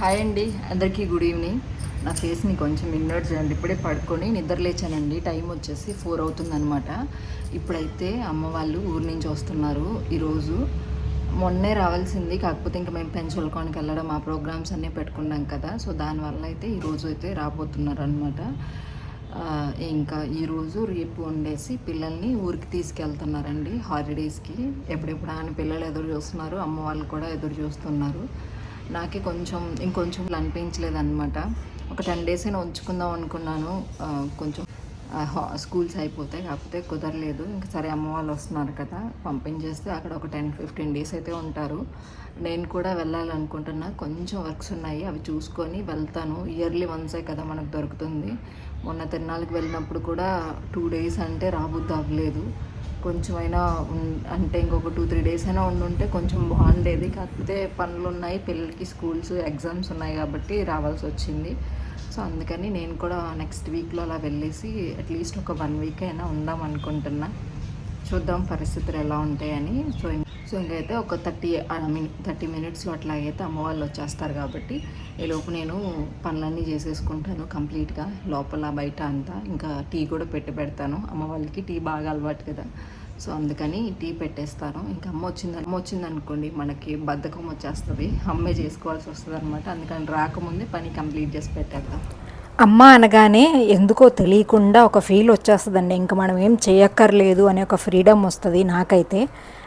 Hi అండి అందరికీ good evening. నా ఫేస్ని కొంచెం ఇన్వర్ట్ చేయండి ఇప్పుడే పడుకొని నిద్ర లేచానండి. టైం వచ్చేసి ఫోర్ అవుతుందనమాట ఇప్పుడైతే అమ్మ వాళ్ళు ఊరి నుంచి వస్తున్నారు. ఈరోజు మొన్నే రావాల్సింది కాకపోతే ఇంకా మేము పెంచులకోనికి వెళ్ళడం ఆ ప్రోగ్రామ్స్ అన్నీ పెట్టుకున్నాం కదా. సో దానివల్ల అయితే ఈరోజు అయితే రాబోతున్నారు అనమాట ఇంకా ఈరోజు రేపు వండేసి పిల్లల్ని ఊరికి తీసుకెళ్తున్నారండి హాలిడేస్కి. ఎప్పుడెప్పుడు ఆయన పిల్లలు ఎదురు చూస్తున్నారు అమ్మ వాళ్ళు కూడా ఎదురు చూస్తున్నారు. నాకే కొంచెం ఇంకొంచెం అనిపించలేదు అనమాట ఒక టెన్ డేస్ అయినా ఉంచుకుందాం అనుకున్నాను. కొంచెం స్కూల్స్ అయిపోతాయి కాకపోతే కుదరలేదు. ఇంకా సరే అమ్మ వాళ్ళు వస్తున్నారు కదా పంపించేస్తే అక్కడ ఒక టెన్ ఫిఫ్టీన్ డేస్ అయితే ఉంటారు. నేను కూడా వెళ్ళాలనుకుంటున్నా. కొంచెం వర్క్స్ ఉన్నాయి అవి చూసుకొని వెళ్తాను. ఇయర్లీ వన్సే కదా మనకు దొరుకుతుంది. మొన్న తిరునాళ్ళకి వెళ్ళినప్పుడు కూడా టూ డేస్ అంటే రాబుద్ది అవ్వలేదు. కొంచెమైనా అంటే ఇంకొక టూ త్రీ డేస్ అయినా ఉండుంటే కొంచెం బాగుండేది. కాకపోతే పనులు ఉన్నాయి పిల్లలకి స్కూల్స్ ఎగ్జామ్స్ ఉన్నాయి కాబట్టి రావాల్సి వచ్చింది సో అందుకని నేను కూడా నెక్స్ట్ వీక్లో అలా వెళ్ళేసి అట్లీస్ట్ ఒక వన్ వీక్ అయినా ఉందాం అనుకుంటున్నా చూద్దాం పరిస్థితులు ఎలా ఉంటాయని. సో సో ఇంకైతే ఒక థర్టీ ఐ మీన్ థర్టీ మినిట్స్లో అట్లాగైతే అమ్మ వాళ్ళు వచ్చేస్తారు కాబట్టి ఈలోపు నేను పనులన్నీ చేసేసుకుంటాను కంప్లీట్గా. లోపల బయట అంతా ఇంకా టీ కూడా పెట్టి పెడతాను. అమ్మ వాళ్ళకి టీ బాగా అలవాటు కదా. సో అందుకని టీ పెట్టేస్తాను. ఇంకా అమ్మ వచ్చింది అమ్మ వచ్చింది అనుకోండి మనకి బద్ధకం వచ్చేస్తుంది. అమ్మే చేసుకోవాల్సి వస్తుంది అనమాట అందుకని రాకముందే పని కంప్లీట్ చేసి పెట్టేద్దాం. అమ్మ అనగానే ఎందుకో తెలియకుండా ఒక ఫీల్ వచ్చేస్తుందండి. ఇంకా మనం ఏం చేయక్కర్లేదు అనే ఒక ఫ్రీడమ్ వస్తుంది నాకైతే.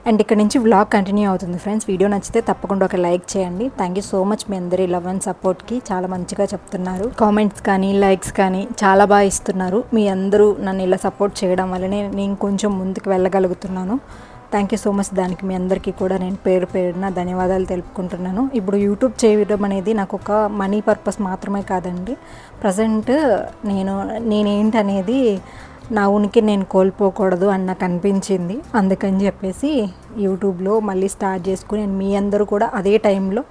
అండ్ ఇక్కడ నుంచి వ్లాగ్ కంటిన్యూ అవుతుంది ఫ్రెండ్స్. వీడియో నచ్చితే తప్పకుండా ఒక లైక్ చేయండి. థ్యాంక్ యూ సో మచ్ మీ అందరి లవ్ అండ్ సపోర్ట్కి చాలా మంచిగా చెప్తున్నారు. కామెంట్స్ కానీ లైక్స్ కానీ చాలా బాగా ఇస్తున్నారు. మీ అందరూ నన్ను ఇలా సపోర్ట్ చేయడం వల్లనే నేను కొంచెం ముందుకు వెళ్ళగలుగుతున్నాను. థ్యాంక్ యూ సో మచ్ దానికి మీ అందరికీ కూడా నేను పేరు పేరున ధన్యవాదాలు తెలుపుకుంటున్నాను. ఇప్పుడు యూట్యూబ్ చేయడం అనేది నాకు ఒక మనీ పర్పస్ మాత్రమే కాదండి. ప్రజెంట్ నేను నేనేంటనేది నా ఉనికి నేను కోల్పోకూడదు అని నాకు అనిపించింది. అందుకని చెప్పేసి యూట్యూబ్లో మళ్ళీ స్టార్ట్ చేసుకుని నేను మీ అందరూ కూడా అదే టైంలో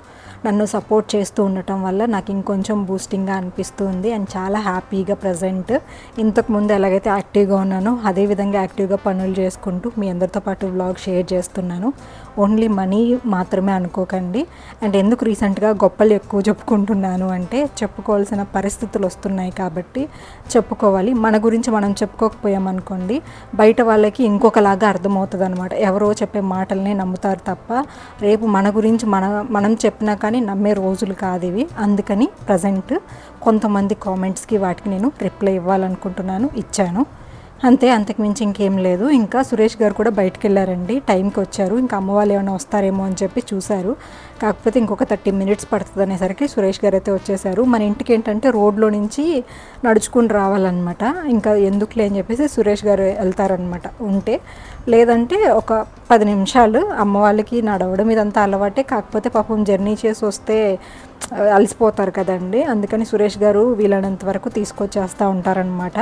నన్ను సపోర్ట్ చేస్తూ ఉండటం వల్ల నాకు ఇంకొంచెం బూస్టింగ్గా అనిపిస్తుంది. అండ్ చాలా హ్యాపీగా ప్రజెంట్ ఇంతకు ముందు ఎలాగైతే యాక్టివ్గా ఉన్నానో అదే విధంగా యాక్టివ్గా పనులు చేసుకుంటూ మీ అందరితో పాటు వ్లాగ్ షేర్ చేస్తున్నాను. ఓన్లీ మనీ మాత్రమే అనుకోకండి. అండ్ ఎందుకు రీసెంట్గా గొప్పలు ఎక్కువ చెప్పుకుంటున్నాను అంటే చెప్పుకోవాల్సిన పరిస్థితులు వస్తున్నాయి కాబట్టి చెప్పుకోవాలి. మన గురించి మనం చెప్పుకోకపోయామనుకోండి బయట వాళ్ళకి ఇంకొకలాగా అర్థమవుతుంది అనమాట ఎవరో చెప్పే మాటలనే నమ్ముతారు తప్ప రేపు మన గురించి మన మనం చెప్పినా కానీ నమ్మే రోజులు కాదు ఇవి. అందుకని ప్రజెంట్ కొంతమంది కామెంట్స్కి వాటికి నేను రిప్లై ఇవ్వాలనుకుంటున్నాను ఇచ్చాను. అంతే అంతకుమించి ఇంకేం లేదు. ఇంకా సురేష్ గారు కూడా బయటకు వెళ్ళారండి టైంకి వచ్చారు. ఇంకా అమ్మ వాళ్ళు ఏమైనా వస్తారేమో అని చెప్పి చూశారు. కాకపోతే ఇంకొక థర్టీ మినిట్స్ పడుతుంది అనేసరికి సురేష్ గారు అయితే వచ్చేసారు. మన ఇంటికి ఏంటంటే రోడ్లో నుంచి నడుచుకుని రావాలన్నమాట. ఇంకా ఎందుకులే అని చెప్పేసి సురేష్ గారు వెళ్తారనమాట ఉంటే లేదంటే ఒక పది నిమిషాలు అమ్మ వాళ్ళకి నడవడం ఇదంతా అలవాటే. కాకపోతే పాపం జర్నీ చేసి వస్తే అలసిపోతారు కదండి. అందుకని సురేష్ గారు వీలైనంత వరకు తీసుకొచ్చేస్తూ ఉంటారనమాట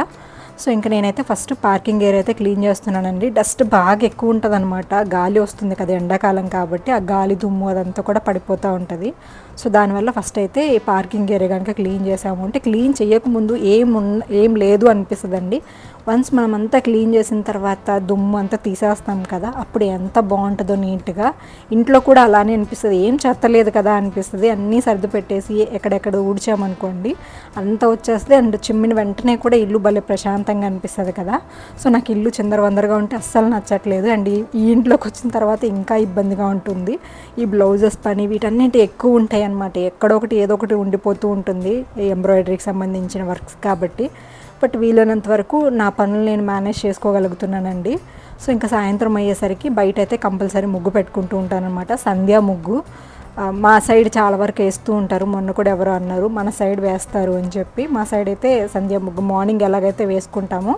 సో ఇంకా నేనైతే ఫస్ట్ పార్కింగ్ ఏరియా అయితే క్లీన్ చేస్తున్నానండి. డస్ట్ బాగా ఎక్కువ ఉంటుంది అనమాట గాలి వస్తుంది కదా ఎండాకాలం కాబట్టి ఆ గాలి దుమ్ము అదంతా కూడా పడిపోతూ ఉంటుంది. సో దానివల్ల ఫస్ట్ అయితే ఈ పార్కింగ్ ఏరియా కనుక క్లీన్ చేసాము అంటే క్లీన్ చేయకముందు ఏం ఉన్న ఏం లేదు అనిపిస్తుందండి. వన్స్ మనం అంతా క్లీన్ చేసిన తర్వాత దుమ్ము అంతా తీసేస్తాం కదా అప్పుడు ఎంత బాగుంటుందో నీట్గా. ఇంట్లో కూడా అలానే అనిపిస్తుంది. ఏం చెత్తలేదు కదా అనిపిస్తుంది. అన్నీ సర్దు పెట్టేసి ఎక్కడెక్కడ ఊడ్చామనుకోండి అంతా వచ్చేస్తే అండ్ చిమ్మిన వెంటనే కూడా ఇల్లు భలే ప్రశాంతంగా అనిపిస్తుంది కదా. సో నాకు ఇల్లు చిందరవందరగా ఉంటే అస్సలు నచ్చట్లేదు. అండ్ ఈ- ఇంట్లోకి వచ్చిన తర్వాత ఇంకా ఇబ్బందిగా ఉంటుంది. ఈ బ్లౌజెస్ పని వీటన్నిటి ఎక్కువ ఉంటాయి అన్నమాట ఎక్కడొకటి ఏదో ఒకటి ఉండిపోతూ ఉంటుంది. ఎంబ్రాయిడరీకి సంబంధించిన వర్క్స్ కాబట్టి. బట్ వీలైనంత వరకు నా పనులు నేను మేనేజ్ చేసుకోగలుగుతున్నానండి. సో ఇంకా సాయంత్రం అయ్యేసరికి బయట అయితే కంపల్సరీ ముగ్గు పెట్టుకుంటూ ఉంటానన్నమాట. సంధ్యా ముగ్గు. మా సైడ్ చాలా వరకు వేస్తూ ఉంటారు. మొన్న కూడా ఎవరో అన్నారు మన సైడ్ వేస్తారు అని చెప్పి. మా సైడ్ అయితే సంధ్యా ముగ్గు మార్నింగ్ ఎలాగైతే వేసుకుంటామో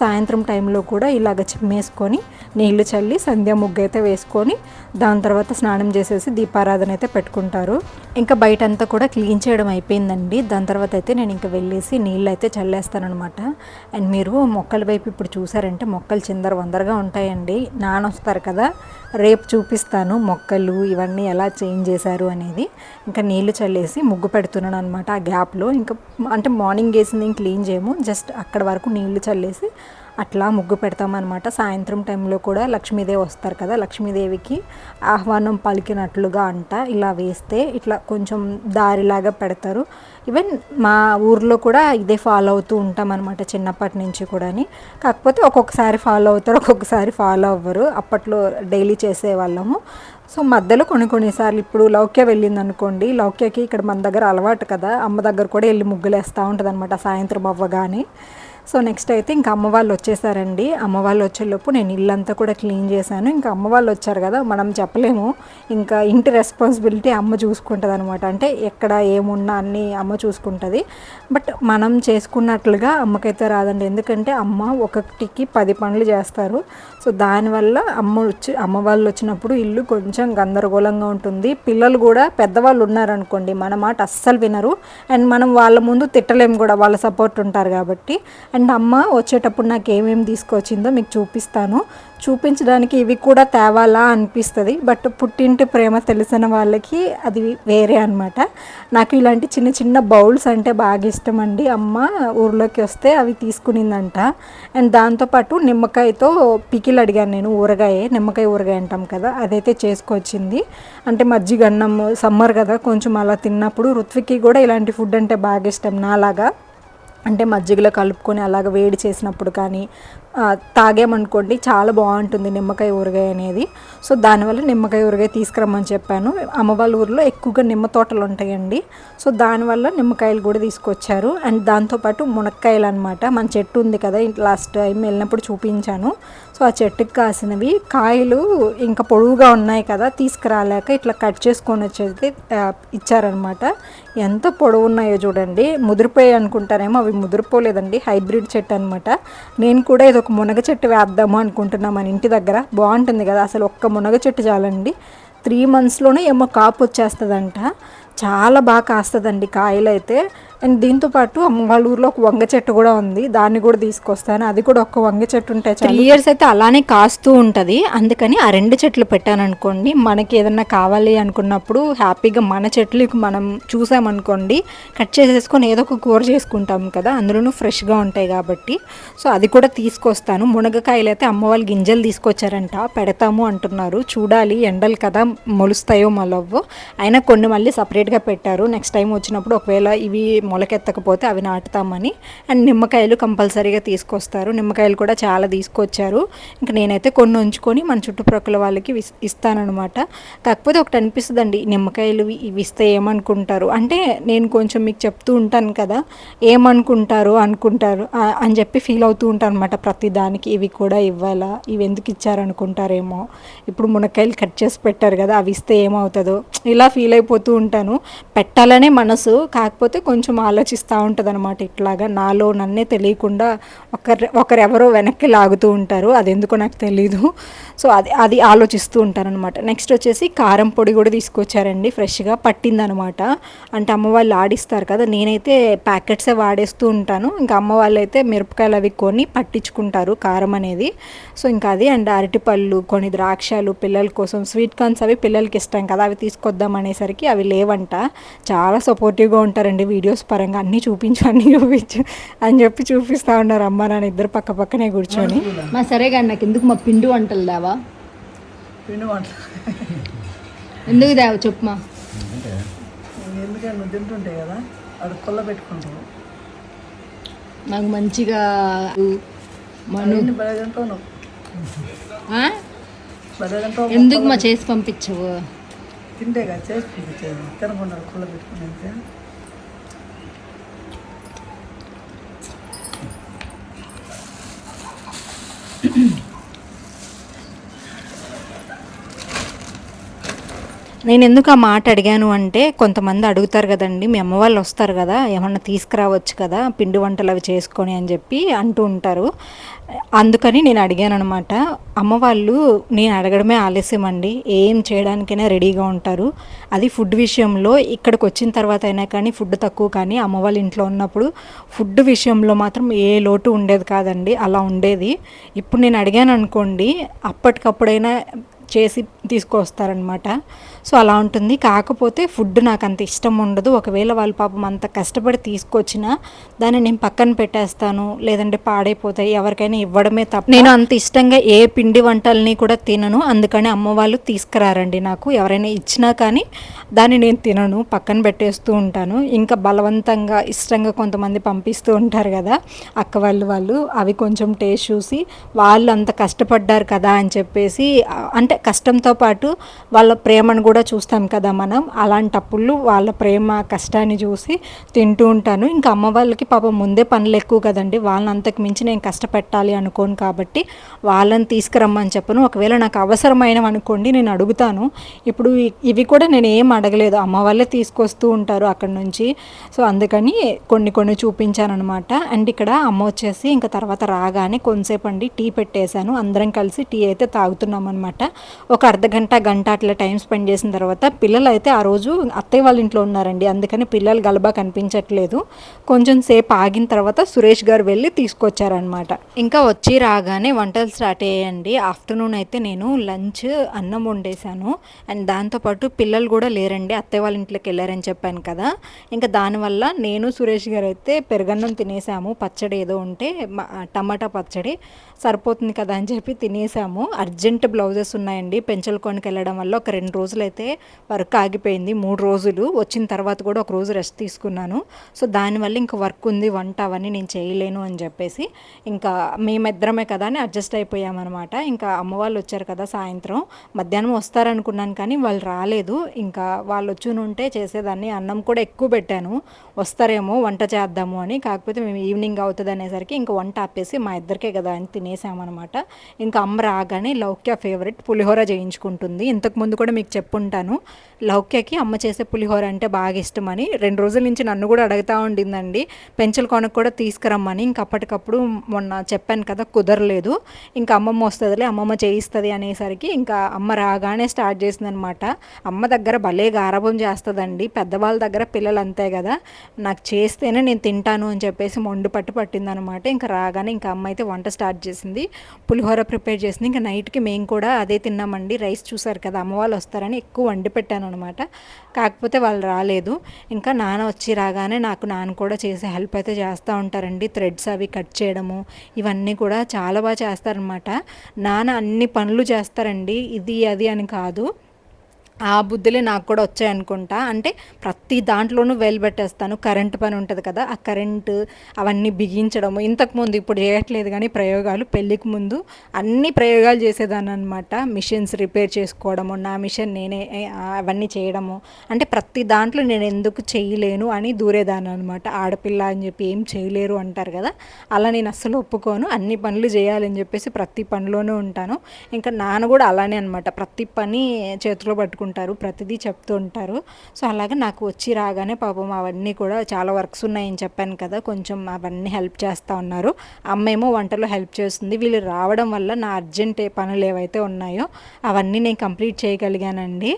సాయంత్రం టైంలో కూడా ఇలాగ చిమ్మేసుకొని నీళ్ళు చల్లి సంధ్యా ముగ్గు అయితే వేసుకొని దాని తర్వాత స్నానం చేసేసి దీపారాధన అయితే పెట్టుకుంటారు. ఇంకా బయట అంతా కూడా క్లీన్ చేయడం అయిపోయిందండి. దాని తర్వాత అయితే నేను ఇంకా వెళ్ళేసి నీళ్ళు అయితే చల్లేస్తానమాట అండ్ మీరు మొక్కల వైపు ఇప్పుడు చూసారంటే మొక్కలు చిందర వందరగా ఉంటాయండి. నానొస్తారు కదా రేపు చూపిస్తాను మొక్కలు ఇవన్నీ ఎలా చేంజ్ చేశారు అనేది. ఇంకా నీళ్ళు చల్లేసి ముగ్గు పెడుతున్నాను అనమాట ఆ గ్యాప్లో. ఇంకా అంటే మార్నింగ్ వేసింది క్లీన్ చేయము జస్ట్ అక్కడ వరకు నీళ్ళు చల్లేసి అట్లా ముగ్గు పెడతామన్నమాట. సాయంత్రం టైంలో కూడా లక్ష్మీదేవి వస్తారు కదా లక్ష్మీదేవికి ఆహ్వానం పలికినట్లుగా అంట. ఇలా వేస్తే ఇట్లా కొంచెం దారిలాగా పెడతారు. ఈవెన్ మా ఊర్లో కూడా ఇదే ఫాలో అవుతూ ఉంటాం అనమాట చిన్నప్పటి నుంచి కూడాని. కాకపోతే ఒక్కొక్కసారి ఫాలో అవుతారు ఒక్కొక్కసారి ఫాలో అవ్వరు. అప్పట్లో డైలీ చేసేవాళ్ళము. సో మధ్యలో కొన్ని కొన్నిసార్లు ఇప్పుడు లౌక్య వెళ్ళింది అనుకోండి లౌక్యకి ఇక్కడ మన దగ్గర అలవాటు కదా అమ్మ దగ్గర కూడా వెళ్ళి ముగ్గులు వేస్తూ ఉంటుంది అనమాట సాయంత్రం అవ్వగానే. సో నెక్స్ట్ అయితే ఇంకా అమ్మ వాళ్ళు వచ్చేసారండి. అమ్మ వాళ్ళు వచ్చేలోపు నేను ఇల్లంతా కూడా క్లీన్ చేశాను. ఇంకా అమ్మ వాళ్ళు వచ్చారు కదా మనం చెప్పలేము. ఇంకా ఇంటి రెస్పాన్సిబిలిటీ అమ్మ చూసుకుంటుంది అనమాట అంటే ఎక్కడ ఏమున్నా అన్ని అమ్మ చూసుకుంటుంది. బట్ మనం చేసుకున్నట్లుగా అమ్మకైతే రాదండి. ఎందుకంటే అమ్మ ఒకటికి పది పనులు చేస్తారు. సో దానివల్ల అమ్మ వచ్చి అమ్మ వాళ్ళు వచ్చినప్పుడు ఇల్లు కొంచెం గందరగోళంగా ఉంటుంది. పిల్లలు కూడా పెద్దవాళ్ళు ఉన్నారనుకోండి మన మాట అస్సలు వినరు. అండ్ మనం వాళ్ళ ముందు తిట్టలేము కూడా వాళ్ళ సపోర్ట్ ఉంటారు కాబట్టి. అండ్ అమ్మ వచ్చేటప్పుడు నాకు ఏమేమి తీసుకొచ్చిందో మీకు చూపిస్తాను. చూపించడానికి ఇవి కూడా తేవాలా అనిపిస్తుంది. బట్ పుట్టింటి ప్రేమ తెలిసిన వాళ్ళకి అది వేరే అనమాట నాకు ఇలాంటి చిన్న చిన్న బౌల్స్ అంటే బాగా ఇష్టం అండి. అమ్మ ఊర్లోకి వస్తే అవి తీసుకునిందంట. అండ్ దాంతోపాటు నిమ్మకాయతో పికిల్ అడిగాను నేను ఊరగాయ నిమ్మకాయ ఊరగాయ అంటాం కదా అదైతే చేసుకొచ్చింది. అంటే మజ్జిగ అన్నం సమ్మర్ కదా కొంచెం అలా తిన్నప్పుడు ఋత్వికి కూడా ఇలాంటి ఫుడ్ అంటే బాగా ఇష్టం నాలాగా. అంటే మజ్జిగలో కలుపుకొని అలాగ వేడి చేసినప్పుడు కానీ తాగామనుకోండి చాలా బాగుంటుంది నిమ్మకాయ ఊరగాయ అనేది. సో దానివల్ల నిమ్మకాయ ఊరగాయ తీసుకురమ్మని చెప్పాను. అమ్మ వాళ్ళ ఊరిలో ఎక్కువగా నిమ్మ తోటలు ఉంటాయండి. సో దానివల్ల నిమ్మకాయలు కూడా తీసుకొచ్చారు. అండ్ దాంతోపాటు మునక్కాయలు అనమాట మన చెట్టు ఉంది కదా లాస్ట్ టైం వెళ్ళినప్పుడు చూపించాను. సో ఆ చెట్టుకి కాసినవి కాయలు ఇంకా పొడవుగా ఉన్నాయి కదా తీసుకురాలేక ఇట్లా కట్ చేసుకొని వచ్చేది ఇచ్చారనమాట. ఎంత పొడవు ఉన్నాయో చూడండి. ముదిరిపోయాయి అనుకుంటారేమో అవి ముదిరిపోలేదండి. హైబ్రిడ్ చెట్టు అనమాట నేను కూడా ఇది ఒక మునగ చెట్టు వేద్దాము అనుకుంటున్నాను మన ఇంటి దగ్గర. బాగుంటుంది కదా అసలు ఒక్క మునగ చెట్టు చాలండి. త్రీ మంత్స్లోనే ఏమో కాపు వచ్చేస్తుందంట. చాలా బాగా కాస్తుందండి కాయలు అయితే అండ్ దీంతో పాటు అమ్మ వాళ్ళ ఊర్లో ఒక వంగ చెట్టు కూడా ఉంది. దాన్ని కూడా తీసుకొస్తాను. అది కూడా ఒక వంగ చెట్టు ఉంటే త్రీ ఇయర్స్ అయితే అలానే కాస్తూ ఉంటుంది. అందుకని ఆ రెండు చెట్లు పెట్టాను అనుకోండి. మనకి ఏదన్నా కావాలి అనుకున్నప్పుడు హ్యాపీగా మన చెట్లు మనం చూసామనుకోండి కట్ చేసేసుకొని ఏదో ఒక కూర చేసుకుంటాం కదా అందులోనూ ఫ్రెష్గా ఉంటాయి కాబట్టి. సో అది కూడా తీసుకొస్తాను. మునగకాయలు అయితే అమ్మ వాళ్ళు గింజలు తీసుకొచ్చారంట. పెడతాము అంటున్నారు. చూడాలి ఎండలు కదా మొలుస్తాయో మలవ్వో అయినా కొన్ని మళ్ళీ సపరేట్గా పెట్టారు. నెక్స్ట్ టైం వచ్చినప్పుడు ఒకవేళ ఇవి మొలకెత్తకపోతే అవి నాటుతామని. అండ్ నిమ్మకాయలు కంపల్సరీగా తీసుకొస్తారు. నిమ్మకాయలు కూడా చాలా తీసుకొచ్చారు. ఇంకా నేనైతే కొన్ని ఉంచుకొని మన చుట్టుప్రక్కల వాళ్ళకి ఇస్తానమాట కాకపోతే ఒకటి అనిపిస్తుందండి నిమ్మకాయలు ఇవి- ఇస్తే ఏమనుకుంటారు? అంటే నేను కొంచెం మీకు చెప్తూ ఉంటాను కదా ఏమనుకుంటారు అనుకుంటారు అని చెప్పి ఫీల్ అవుతూ ఉంటాను అనమాట ప్రతి దానికి ఇవి కూడా ఇవ్వాలా? ఇవి ఎందుకు ఇచ్చారనుకుంటారేమో? ఇప్పుడు మునక్కాయలు కట్ చేసి పెట్టారు కదా అవి ఇస్తే ఏమవుతుందో? ఇలా ఫీల్ అయిపోతూ ఉంటాను. పెట్టాలనే మనసు కాకపోతే కొంచెం ఆలోచిస్తూ ఉంటుంది అనమాట ఇట్లాగా. నాలో నన్నే తెలియకుండా ఒకరు ఒకరెవరో వెనక్కి లాగుతూ ఉంటారు. అది ఎందుకో నాకు తెలీదు. సో అది అది ఆలోచిస్తూ ఉంటారు అనమాట నెక్స్ట్ వచ్చేసి కారం పొడి కూడా తీసుకొచ్చారండి ఫ్రెష్గా. పట్టిందనమాట అంటే అమ్మ వాళ్ళు ఆడిస్తారు కదా నేనైతే ప్యాకెట్సే వాడేస్తూ ఉంటాను. ఇంకా అమ్మ వాళ్ళు అయితే మిరపకాయలు అవి కొని పట్టించుకుంటారు కారం అనేది. సో ఇంకా అది అండ్ అరటిపళ్ళు కొన్ని ద్రాక్షలు పిల్లల కోసం స్వీట్ కార్న్స్ అవి పిల్లలకి ఇష్టం కదా అవి తీసుకొద్దాం అనేసరికి అవి లేవంట. చాలా సపోర్టివ్గా ఉంటారండి వీడియోస్ పరంగా అన్నీ చూపించు అన్నీ చూపించు అని చెప్పి చూపిస్తూ ఉన్నారు అమ్మ నాన్న ఇద్దరు పక్క పక్కనే కూర్చొని. మా సరే కానీ నాకు ఎందుకు మా పిండి వంటలు దావా పిండి వంట. ఎందుకు దావు చెప్పుమా ఎందుకంటే నువ్వు తింటుంటాయి కదా అది కొల్ల పెట్టుకుంటావు. నాకు మంచిగా ఎందుకు మా చేసి పంపించవు? తింటే కదా చేసి పంపించేది. తినకుండా కొల్ల పెట్టుకుని నేను ఎందుకు ఆ మాట అడిగాను అంటే కొంతమంది అడుగుతారు కదండి మీ అమ్మ వాళ్ళు వస్తారు కదా ఏమన్నా తీసుకురావచ్చు కదా పిండి వంటలు అవి చేసుకొని అని చెప్పి అంటూ ఉంటారు. అందుకని నేను అడిగాను అనమాట అమ్మ వాళ్ళు నేను అడగడమే ఆలస్యం అండి ఏం చేయడానికైనా రెడీగా ఉంటారు. అది ఫుడ్ విషయంలో ఇక్కడికి వచ్చిన తర్వాత అయినా కానీ ఫుడ్ తక్కువ కానీ అమ్మ వాళ్ళ ఇంట్లో ఉన్నప్పుడు ఫుడ్ విషయంలో మాత్రం ఏ లోటు ఉండేది కాదండి అలా ఉండేది. ఇప్పుడు నేను అడిగాను అనుకోండి అప్పటికప్పుడైనా చేసి తీసుకొస్తారనమాట సో అలా ఉంటుంది. కాకపోతే ఫుడ్ నాకు అంత ఇష్టం ఉండదు. ఒకవేళ వాళ్ళ పాపం అంత కష్టపడి తీసుకొచ్చినా దాన్ని నేను పక్కన పెట్టేస్తాను. లేదంటే పాడైపోతాయి. ఎవరికైనా ఇవ్వడమే తప్ప నేను అంత ఇష్టంగా ఏ పిండి వంటల్ని కూడా తినను. అందుకని అమ్మ వాళ్ళు తీసుకురారండి నాకు. ఎవరైనా ఇచ్చినా కానీ దాన్ని నేను తినను. పక్కన పెట్టేస్తూ ఉంటాను. ఇంకా బలవంతంగా ఇష్టంగా కొంతమంది పంపిస్తూ ఉంటారు కదా అక్క వాళ్ళు వాళ్ళు అవి కొంచెం టేస్ట్ చూసి వాళ్ళు అంత కష్టపడ్డారు కదా అని చెప్పేసి అంటే కష్టంతో పాటు వాళ్ళ ప్రేమను కూడా కూడా చూస్తాం కదా మనం. అలాంటప్పుడు వాళ్ళ ప్రేమ కష్టాన్ని చూసి తింటూ ఉంటాను. ఇంకా అమ్మ వాళ్ళకి పాపం ముందే పనులు ఎక్కువ కదండి. వాళ్ళని అంతకు మించి నేను కష్టపెట్టాలి అనుకోను కాబట్టి వాళ్ళని తీసుకురమ్మని చెప్పను. ఒకవేళ నాకు అవసరమైనవి అనుకోండి నేను అడుగుతాను. ఇప్పుడు ఇవి కూడా నేను ఏం అడగలేదు. అమ్మ వాళ్ళే తీసుకొస్తూ ఉంటారు అక్కడ నుంచి. సో అందుకని కొన్ని కొన్ని చూపించాను అనమాట అండ్ ఇక్కడ అమ్మ వచ్చేసి ఇంకా తర్వాత రాగానే కొంతసేపు అండి టీ పెట్టేశాను. అందరం కలిసి టీ అయితే తాగుతున్నాం అనమాట ఒక అర్ధ గంట గంట అట్లా టైం స్పెండ్ చేసిన తర్వాత పిల్లలు అయితే ఆ రోజు అత్తయ్య వాళ్ళ ఇంట్లో ఉన్నారండి. అందుకని పిల్లలు గలబా కనిపించట్లేదు. కొంచెం సేపు ఆగిన తర్వాత సురేష్ గారు వెళ్ళి తీసుకొచ్చారనమాట ఇంకా వచ్చి రాగానే వంటలు స్టార్ట్ అయ్యాయండి. ఆఫ్టర్నూన్ అయితే నేను లంచ్ అన్నం వండేశాను. అండ్ దాంతోపాటు పిల్లలు కూడా లేరండి. అత్తయ్య వాళ్ళ ఇంట్లోకి వెళ్ళారని చెప్పాను కదా. ఇంకా దానివల్ల నేను సురేష్ గారు అయితే పెరుగన్నం తినేసాము. పచ్చడి ఏదో ఉంటే టమాటా పచ్చడి సరిపోతుంది కదా అని చెప్పి తినేసాము. అర్జెంట్ బ్లౌజెస్ ఉన్నాయండి. పెంచలకోనికి వెళ్ళడం వల్ల ఒక రెండు రోజులు అయితే వర్క్ ఆగిపోయింది మూడు రోజులు వచ్చిన తర్వాత కూడా ఒక రోజు రెస్ట్ తీసుకున్నాను. సో దానివల్ల ఇంకా వర్క్ ఉంది వంట అవన్నీ నేను చేయలేను అని చెప్పేసి ఇంకా మేమిద్దరమే కదా అని అడ్జస్ట్ అయిపోయామన్నమాట. ఇంకా అమ్మ వాళ్ళు వచ్చారు కదా సాయంత్రం మధ్యాహ్నం వస్తారనుకున్నాను కానీ వాళ్ళు రాలేదు. ఇంకా వాళ్ళు వచ్చి ఉంటే చేసేదాన్ని అన్నం కూడా ఎక్కువ పెట్టాను. వస్తారేమో వంట చేద్దాము అని కాకపోతే మేము ఈవినింగ్ అవుతుంది అనేసరికి ఇంకా వంట ఆపేసి మా ఇద్దరికే కదా అని తినేసామన్నమాట. ఇంకా అమ్మ రాగానే లౌక్య ఫేవరెట్ పులిహోర చేయించుకుంటుంది. ఇంతకు ముందు కూడా మీకు చెప్పుంటాను లౌక్యకి అమ్మ చేసే పులిహోర అంటే బాగా ఇష్టమని రెండు రోజుల నుంచి నన్ను కూడా అడుగుతూ ఉండిందండి. పెంచల కొనకు కూడా తీసుకురమ్మని ఇంక అప్పటికప్పుడు మొన్న చెప్పాను కదా కుదరలేదు. ఇంకా అమ్మమ్మ వస్తుందిలే అమ్మమ్మ చేయిస్తుంది అనేసరికి ఇంకా అమ్మ రాగానే స్టార్ట్ చేసిందనమాట. అమ్మ దగ్గర భలే గారభం చేస్తుందండి. పెద్దవాళ్ళ దగ్గర పిల్లలు అంతే కదా. నాకు చేస్తేనే నేను తింటాను అని చెప్పేసి మొండు పట్టు పట్టిందనమాట. ఇంకా రాగానే ఇంకా అమ్మ అయితే వంట స్టార్ట్ చేసింది. పులిహోర ప్రిపేర్ చేసింది. ఇంకా నైట్కి మేము కూడా అదే తిన్నామండి. రైస్ చూసారు కదా అమ్మ వాళ్ళు వస్తారని ఎక్కువ వండి పెట్టాను అనమాట కాకపోతే వాళ్ళు రాలేదు. ఇంకా నాన్న వచ్చి రాగానే నాకు నాన్న కూడా చేసే హెల్ప్ అయితే చేస్తూ ఉంటారండి. థ్రెడ్స్ అవి కట్ చేయడము ఇవన్నీ కూడా చాలా బాగా చేస్తారనమాట నాన్న అన్ని పనులు చేస్తారండి. ఇది అది అని కాదు. ఆ బుద్ధులే నాకు కూడా వచ్చాయనుకుంటా. అంటే ప్రతి దాంట్లోనూ వేలు కరెంటు కరెంట్ పని ఉంటుంది కదా ఆ కరెంటు అవన్నీ బిగించడము. ఇంతకుముందు ఇప్పుడు చేయట్లేదు కానీ ప్రయోగాలు పెళ్ళికి ముందు అన్ని ప్రయోగాలు చేసేదాన్ని అనమాట మిషన్స్ రిపేర్ చేసుకోవడము నా మిషన్ నేనే అవన్నీ చేయడము. అంటే ప్రతి దాంట్లో నేను ఎందుకు చేయలేను అని దూరేదాన్ని అనమాట ఆడపిల్ల అని చెప్పి ఏం చేయలేరు అంటారు కదా అలా నేను అస్సలు ఒప్పుకోను. అన్ని పనులు చేయాలని చెప్పేసి ప్రతి పనిలోనూ ఉంటాను. ఇంకా నాన్న కూడా అలానే అనమాట. ప్రతి పని చేతిలో చేసుకుంటారు ప్రతిదీ చెప్తూ ఉంటారు. సో అలాగే నాకు వచ్చి రాగానే పాపం అవన్నీ కూడా చాలా వర్క్స్ ఉన్నాయని చెప్పాను కదా కొంచెం అవన్నీ హెల్ప్ చేస్తూ ఉన్నారు. అమ్మేమో వంటలో హెల్ప్ చేస్తుంది. వీళ్ళు రావడం వల్ల నా అర్జెంట్ పనులు ఏవైతే ఉన్నాయో అవన్నీ నేను కంప్లీట్ చేయగలిగానండి.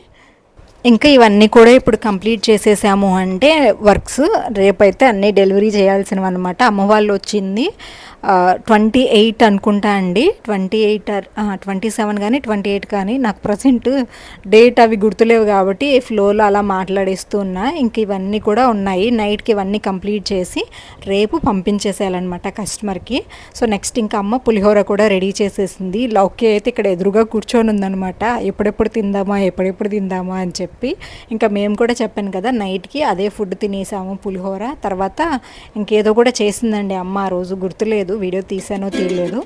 ఇంకా ఇవన్నీ కూడా ఇప్పుడు కంప్లీట్ చేసేసాము అంటే వర్క్స్. రేపైతే అన్నీ డెలివరీ చేయాల్సినవి అనమాట అమ్మ వాళ్ళు వచ్చింది. ట్వంటీ ఎయిట్ అనుకుంటా అండి. ట్వంటీ ఎయిట్ ట్వంటీ సెవెన్ కానీ ట్వంటీ ఎయిట్ కానీ నాకు ప్రజెంట్ డేట్ అవి గుర్తులేవు కాబట్టి ఫ్లోలో అలా మాట్లాడేస్తూ ఉన్నా ఇంక ఇవన్నీ కూడా ఉన్నాయి. నైట్కి ఇవన్నీ కంప్లీట్ చేసి రేపు పంపించేసేయాలన్నమాట కస్టమర్కి. సో నెక్స్ట్ ఇంకా అమ్మ పులిహోర కూడా రెడీ చేసేసింది. లౌక్య అయితే ఇక్కడ ఎదురుగా కూర్చొని ఉందనమాట ఎప్పుడెప్పుడు తిందామా ఎప్పుడెప్పుడు తిందామా అని చెప్పి. ఇంకా మేము కూడా చెప్పాను కదా నైట్కి అదే ఫుడ్ తినేసాము పులిహోర. తర్వాత ఇంకేదో కూడా చేసిందండి అమ్మ ఆ రోజు గుర్తులేదు వీడియో తీసానో తీయలేదు.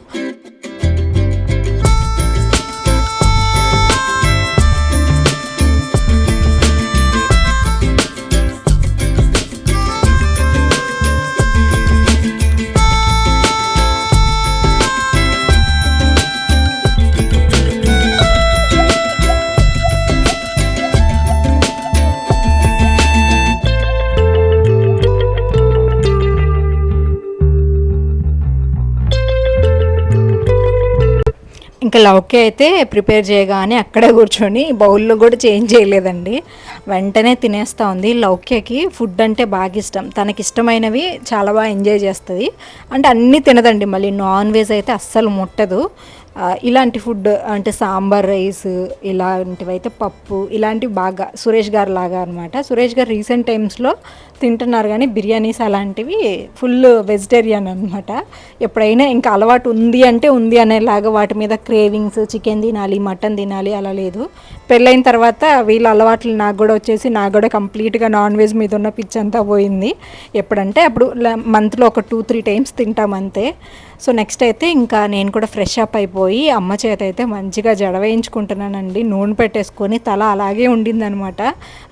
ఇంకా లౌకి అయితే ప్రిపేర్ చేయగానే అక్కడే కూర్చొని బౌల్లో కూడా చేంజ్ చేయలేదండి. వెంటనే తినేస్తూ ఉంది. లౌక్యకి ఫుడ్ అంటే బాగా ఇష్టం. తనకి ఇష్టమైనవి చాలా బాగా ఎంజాయ్ చేస్తుంది. అంటే అన్నీ తినదండి. మళ్ళీ నాన్ వెజ్ అయితే అస్సలు ముట్టదు. ఇలాంటి ఫుడ్ అంటే సాంబార్ రైస్ ఇలాంటివి అయితే పప్పు ఇలాంటివి బాగా సురేష్ గారు లాగా అనమాట సురేష్ గారు రీసెంట్ టైమ్స్లో తింటున్నారు కానీ బిర్యానీస్ అలాంటివి ఫుల్ వెజిటేరియన్ అనమాట ఎప్పుడైనా ఇంకా అలవాటు ఉంది అంటే ఉంది అనేలాగా వాటి మీద క్రేవింగ్స్ చికెన్ తినాలి మటన్ తినాలి అలా లేదు. పెళ్ళైన తర్వాత వీళ్ళ అలవాట్లు నాకు కూడా వచ్చేసి నాకు కూడా కంప్లీట్గా నాన్ వెజ్ మీద ఉన్న పిచ్చి అంతా పోయింది. ఎప్పుడంటే అప్పుడు మంత్లో ఒక టూ త్రీ టైమ్స్ తింటాం అంతే. సో నెక్స్ట్ అయితే ఇంకా నేను కూడా ఫ్రెష్ అప్ అయిపోయి అమ్మ చేత అయితే మంచిగా జడ వేయించుకుంటున్నానండి. నూనె పెట్టేసుకొని తల అలాగే ఉండిందనమాట.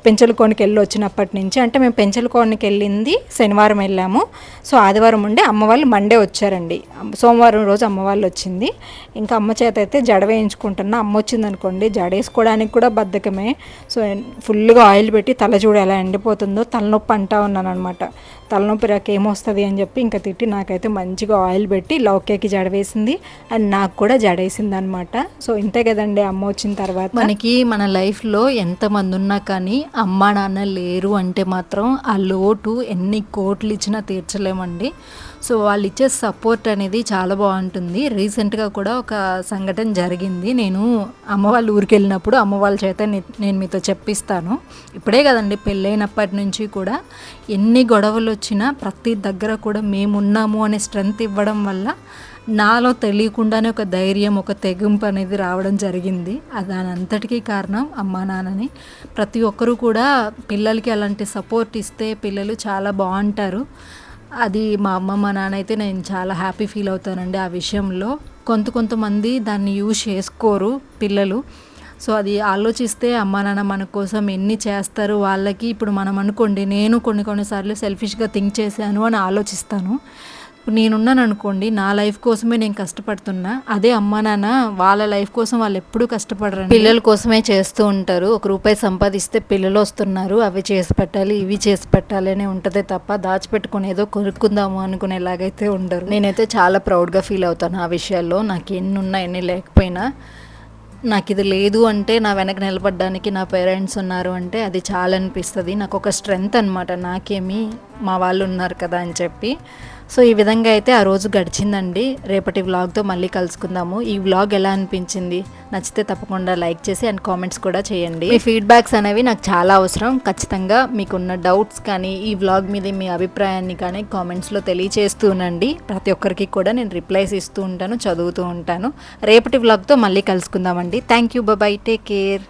పెంచలకోనికి వెళ్ళి వచ్చినప్పటి నుంచి అంటే మేము పెంచలకోనికి వెళ్ళింది శనివారం వెళ్ళాము. సో ఆదివారం ఉండి అమ్మ వాళ్ళు మండే వచ్చారండి. సోమవారం రోజు అమ్మ వాళ్ళు వచ్చింది. ఇంకా అమ్మ చేత అయితే జడ వేయించుకుంటున్నా అమ్మ వచ్చింది అనుకోండి జడ వేసుకోవడానికి కూడా బద్ధకమే. సో ఫుల్గా ఆయిల్ పెట్టి తల చూడు ఎలా ఎండిపోతుందో తలనొప్పి అంటా ఉన్నాను అనమాట తలనొప్పి రాకేమొస్తుంది అని చెప్పి ఇంకా తిట్టి నాకైతే మంచిగా ఆయిల్ పెట్టి లౌకేకి జడ వేసింది. అండ్ నాకు కూడా జడేసింది అనమాట సో ఇంతే కదండి అమ్మ వచ్చిన తర్వాత. మనకి మన లైఫ్లో ఎంతమంది ఉన్నా కానీ అమ్మా నాన్న లేరు అంటే మాత్రం ఆ లోటు ఎన్ని కోట్లు ఇచ్చినా తీర్చలేమండి. సో వాళ్ళు ఇచ్చే సపోర్ట్ అనేది చాలా బాగుంటుంది. రీసెంట్గా కూడా ఒక సంఘటన జరిగింది. నేను అమ్మ వాళ్ళ ఊరికి వెళ్ళినప్పుడు అమ్మ వాళ్ళ చేత నేను మీతో చెప్పిస్తాను. ఇప్పుడే కదండి పెళ్ళైనప్పటి నుంచి కూడా ఎన్ని గొడవలు వచ్చినా ప్రతి దగ్గర కూడా మేమున్నాము అనే స్ట్రెంగ్త్ ఇవ్వడం వల్ల నాలో తెలియకుండానే ఒక ధైర్యం ఒక తెగింపు అనేది రావడం జరిగింది. అది దాని అంతటికీ కారణం అమ్మా నాన్నని. ప్రతి ఒక్కరూ కూడా పిల్లలకి అలాంటి సపోర్ట్ ఇస్తే పిల్లలు చాలా బాగుంటారు. అది మా అమ్మ మా నాన్న అయితే నేను చాలా హ్యాపీ ఫీల్ అవుతానండి ఆ విషయంలో. కొంత కొంతమంది దాన్ని యూజ్ చేసుకోరు పిల్లలు. సో అది ఆలోచిస్తే అమ్మ నాన్న మన కోసం ఎన్ని చేస్తారు వాళ్ళకి ఇప్పుడు మనం అనుకోండి నేను కొన్ని కొన్నిసార్లు సెల్ఫిష్గా థింక్ చేశాను అని ఆలోచిస్తాను. ఇప్పుడు నేనున్నాను అనుకోండి నా లైఫ్ కోసమే నేను కష్టపడుతున్నా అదే అమ్మ నాన్న వాళ్ళ లైఫ్ కోసం వాళ్ళు ఎప్పుడూ కష్టపడరు పిల్లల కోసమే చేస్తూ ఉంటారు. ఒక రూపాయి సంపాదిస్తే పిల్లలు వస్తున్నారు అవి చేసి పెట్టాలి ఇవి చేసి పెట్టాలి అనే ఉంటదే తప్ప దాచిపెట్టుకుని ఏదో కొనుక్కుందాము అనుకునేలాగైతే ఉండరు. నేనైతే చాలా ప్రౌడ్గా ఫీల్ అవుతాను ఆ విషయాల్లో. నాకు ఎన్ని ఉన్నా ఎన్ని లేకపోయినా నాకు ఇది లేదు అంటే నా వెనక నిలబడడానికి నా పేరెంట్స్ ఉన్నారు అంటే అది చాలా అనిపిస్తుంది నాకు ఒక స్ట్రెంగ్త్ అనమాట నాకేమి మా వాళ్ళు ఉన్నారు కదా అని చెప్పి. సో ఈ విధంగా అయితే ఆ రోజు గడిచిందండి. రేపటి వ్లాగ్తో మళ్ళీ కలుసుకుందాము. ఈ వ్లాగ్ ఎలా అనిపించింది? నచ్చితే తప్పకుండా లైక్ చేసి అండ్ కామెంట్స్ కూడా చేయండి. మీ ఫీడ్బ్యాక్స్ అనేవి నాకు చాలా అవసరం. ఖచ్చితంగా మీకున్న డౌట్స్ కానీ ఈ వ్లాగ్ మీద మీ అభిప్రాయాన్ని కానీ కామెంట్స్లో తెలియచేస్తూ ఉండండి. ప్రతి ఒక్కరికి కూడా నేను రిప్లైస్ ఇస్తూ ఉంటాను చదువుతూ ఉంటాను. రేపటి వ్లాగ్తో మళ్ళీ కలుసుకుందామండి. Thank you. Bye take care.